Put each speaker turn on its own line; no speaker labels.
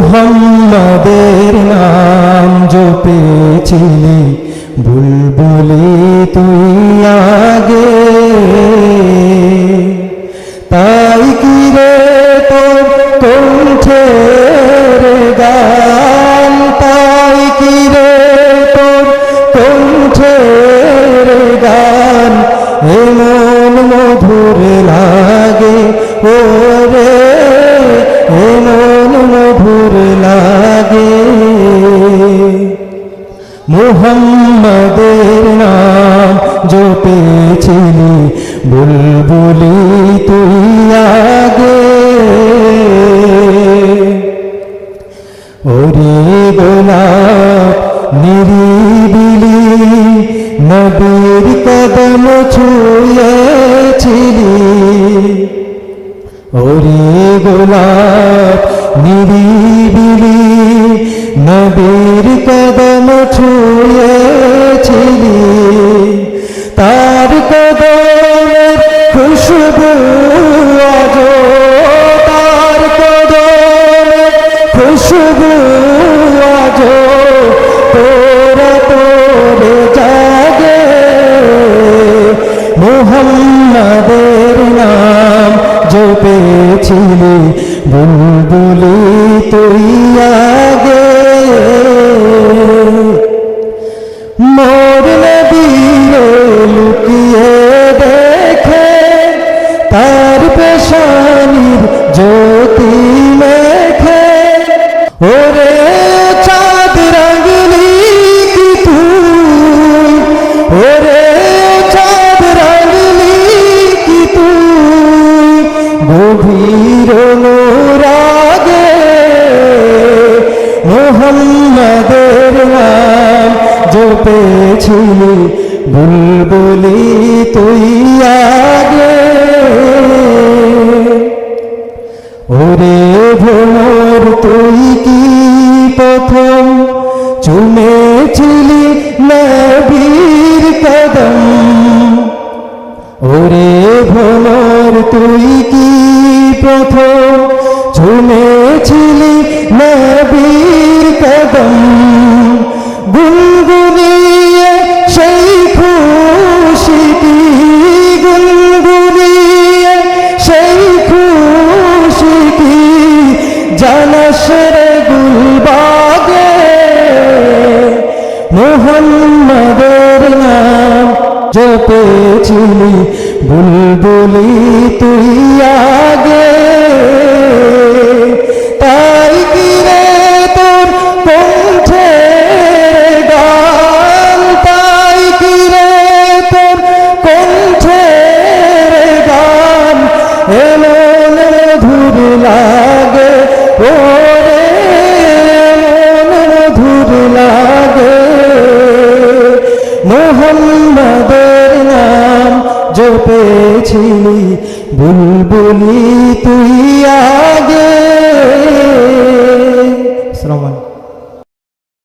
মুহাম্মাদের নাম জপেছিলি, বুলবুলি তুই আগে। তাই কি রে তোর কণ্ঠের গান? তাই কি রে তোর কণ্ঠের গান? এমন মধুর লাগে ও রে এমন মধুর লাগে। মুহাম্মাদের নাম জপেছিলি, বুলবুলি তুই আগে। ওরে গোলাপ নিরিবিলি, নবীর কদম ছুঁয়েছিলি। ওরে গোলাপ নিরিবিলি নবীর কদম ছুঁয়েছিলি। জপেছিলি বুলবুলি তুই আগে মোর নবীরে লুকিয়ে দেখে তার পেশানির জ্যোতি মেখে। ওরে মোহাম্মদের নাম জপেছিলি বুলবুলি তুই আগে। ওরে ভোর তুই কি প্রথম চুমেছিলি জপেছিলি বুলবুলি তুই আগে। তাই কি রে তোর কণ্ঠের গান, তাই কি রে তোর কণ্ঠের গান। এমন মধুর লাগে এমন মধুর লাগে। মোহাম্মদের নাম পেয়েছিলি বুলবুলি তুই আগে। আলাইকুম।